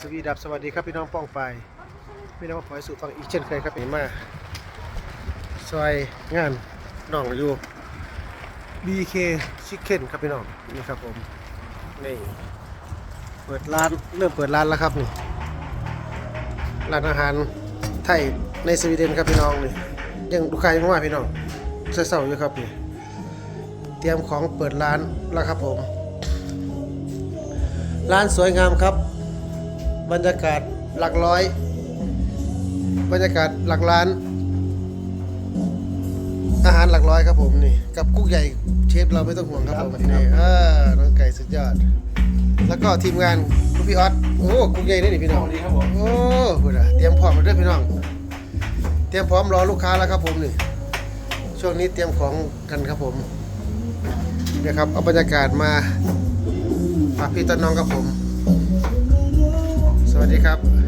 สวีดับสวัสดีครับพี่น้องป้องไปพี่น้องปอยสู่ฟังอีกเช่นเคยครับเห็นมาซอยงานน้องอยู่ BK Chicken ครับพี่น้องนี่ครับผมนี่เปิดร้านเริ่มเปิดร้านแล้วครับนี่ร้านอาหารไทยในสวีเดนครับพี่น้องนี่ยังลูกค้ายังมาพี่น้องเศร้าๆอยู่ครับนี่เตรียมของเปิดร้านแล้วครับผม ร้านสวยงามครับ บรรยากาศหลักร้อย บรรยากาศหลักล้าน อาหารหลักร้อยครับผมนี่ กับกุ๊กใหญ่เชฟเราไม่ต้องห่วงครับผมนี่เออน้องไก่สุดยอด แล้วก็ทีมงานคุณพี่ออสโอ้กุ๊กใหญ่นี่นี่พี่น้องสวัสดีครับผมโอ้พูดอะเตรียมพร้อมมาด้วยพี่น้อง เตรียมพร้อมรอลูกค้าแล้วครับผมนี่ช่วงนี้เตรียมของกันครับผมเนี่ยครับเอาบรรยากาศมาฝากพี่ต้นน้องครับผมสวัสดี ครับ